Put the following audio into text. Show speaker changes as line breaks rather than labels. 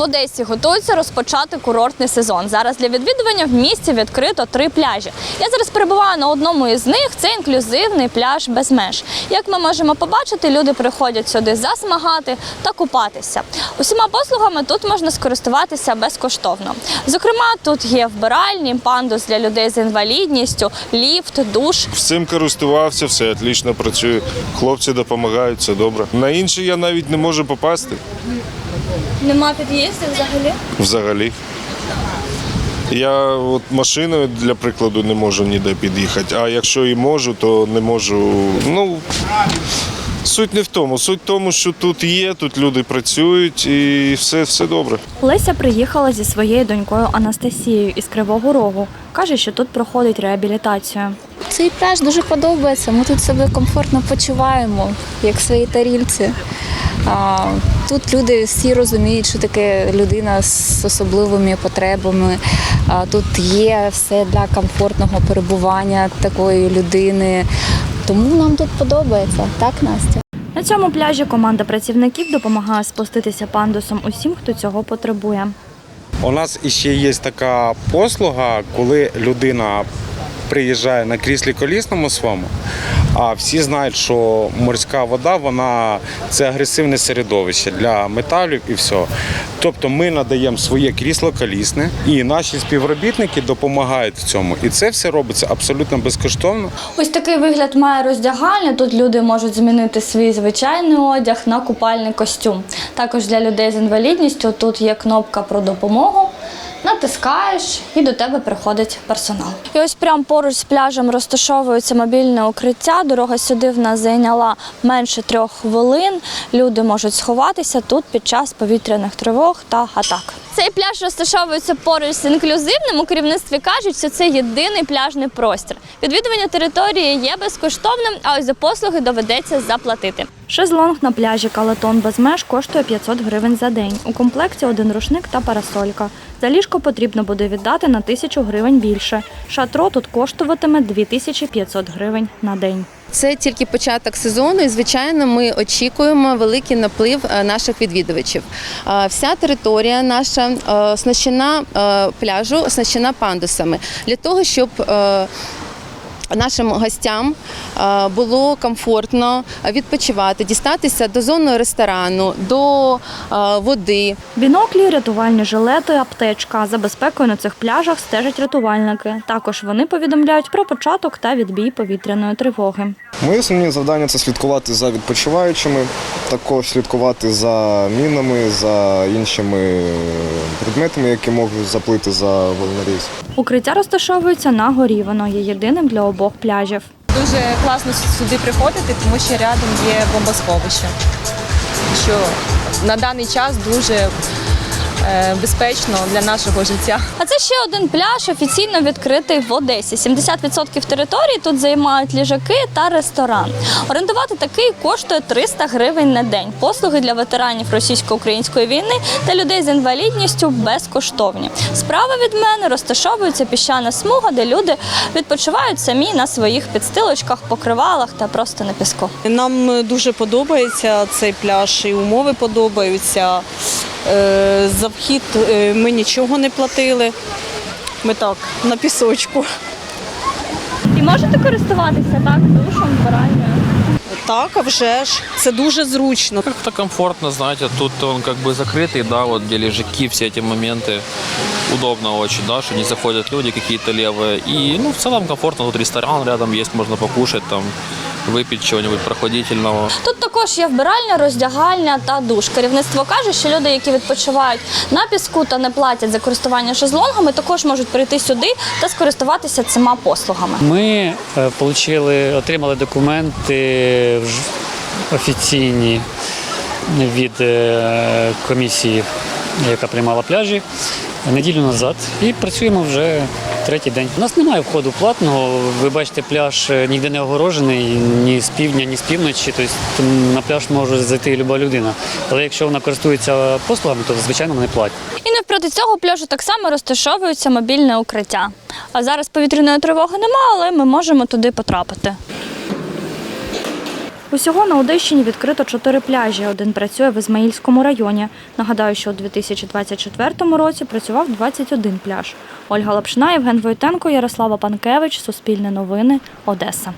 В Одесі готуються розпочати курортний сезон. Зараз для відвідування в місті відкрито три пляжі. Я зараз перебуваю на одному із них. Це інклюзивний пляж без меж. Як ми можемо побачити, люди приходять сюди засмагати та купатися. Усіма послугами тут можна скористуватися безкоштовно. Зокрема, тут є вбиральні, пандус для людей з інвалідністю, ліфт, душ.
Всім користувався, все отлично працює. Хлопці допомагають, все добре. На інші я навіть не можу попасти
Нема під'їздів взагалі.
взагалі. Я от машиною, для прикладу, не можу ніде під'їхати. А якщо і можу, то не можу. Ну суть не в тому. Суть в тому, що тут є, тут люди працюють і все, все добре.
Леся приїхала зі своєю донькою Анастасією із Кривого Рогу. Каже, що тут проходить реабілітацію.
Цей пляж дуже подобається. Ми тут себе комфортно почуваємо, як в своїй тарілці. Тут люди всі розуміють, що таке людина з особливими потребами. А, Тут є все для комфортного перебування такої людини. Тому нам тут подобається, так, Настя?
На цьому пляжі команда працівників допомагає спуститися пандусом усім, хто цього потребує.
У нас іще є така послуга, коли людина приїжджає на кріслі колісному своєму, а всі знають, що морська вода вона це агресивне середовище для металів і все. Тобто ми надаємо своє крісло колісне, і наші співробітники допомагають в цьому. І це все робиться абсолютно безкоштовно.
Ось такий вигляд має роздягальня. Тут люди можуть змінити свій звичайний одяг на купальний костюм. Також для людей з інвалідністю тут є кнопка про допомогу. Натискаєш і до тебе приходить персонал. І ось прямо поруч з пляжем розташовується мобільне укриття. Дорога сюди в нас зайняла менше трьох хвилин. Люди можуть сховатися тут під час повітряних тривог та атак. Цей пляж розташовується поруч з інклюзивним. У керівництві кажуть, що це єдиний пляжний простір. Відвідування території є безкоштовним, а ось за послуги доведеться заплатити. Шезлонг на пляжі Калатон без меж коштує 500 гривень за день. У комплекті один рушник та парасолька. За ліжко потрібно буде віддати на 1000 гривень більше. Шатро тут коштуватиме 2500 гривень на день.
Це тільки початок сезону, і звичайно, ми очікуємо великий наплив е, наших відвідувачів. Е, Вся територія наша е, оснащена пляжу, оснащена пандусами для того, щоб Нашим гостям е, було комфортно відпочивати, дістатися до зони ресторану, до е, води,
Біноклі, рятувальні жилети, аптечка. За безпекою на цих пляжах стежать рятувальники. Також вони повідомляють про початок та відбій повітряної тривоги.
Мої основні завдання це слідкувати за відпочиваючими, також слідкувати за мінами, за іншими предметами, які можуть заплити за волноріз.
Укриття розташовується на горі. Воно є єдиним для обох пляжів.
Дуже класно сюди приходити, тому що рядом є бомбосховище, що на даний час дуже безпечно для нашого життя.
А це ще один пляж, офіційно відкритий в Одесі. 70% території тут займають ліжаки та ресторан. Орендувати такий коштує 300 гривень на день. Послуги для ветеранів російсько-української війни та людей з інвалідністю безкоштовні. Справа від мене розташовується піщана смуга, де люди відпочивають самі на своїх підстилочках, покривалах та просто на піску.
Нам дуже подобається цей пляж, і умови подобаються. Е, За вхід е, ми нічого не платили. Ми так на пісочку.
І можете користуватися так душом, вбиральною?
Так, а вже ж це дуже зручно.
Как-то комфортно, знаете, тут он как бы закрытый, да, вот где лежаки, все эти моменты. Удобно очень, да, что не заходят люди какие-то левые. И, ну, в целом комфортно, тут ресторан рядом есть, можно покушать там, выпить чего-нибудь прохладительного.
Тут також є вбиральня, роздягальня та душ. Керівництво каже, що люди, які відпочивають на піску та не платять за користування шезлонгами, також можуть прийти сюди та скористуватися цими послугами.
Ми е, получили, отримали документи офіційні від е, комісії, яка приймала пляжі неділю назад, і працюємо вже третій день. У нас немає входу платного. Ви бачите, пляж е, ніде не огорожений ні з півдня, ні з півночі. Тобто на пляж може зайти люба людина. Але якщо вона користується послугами, то звичайно вони платять.
І навпроти цього пляжу так само розташовується мобільне укриття. А зараз повітряної тривоги немає, але ми можемо туди потрапити.
Усього на Одещині відкрито чотири пляжі. Один працює в Ізмаїльському районі. Нагадаю, що у 2024 році працював 21 пляж. Ольга Лапшина, Євген Войтенко, Ярослава Панкевич, Суспільне новини, Одеса.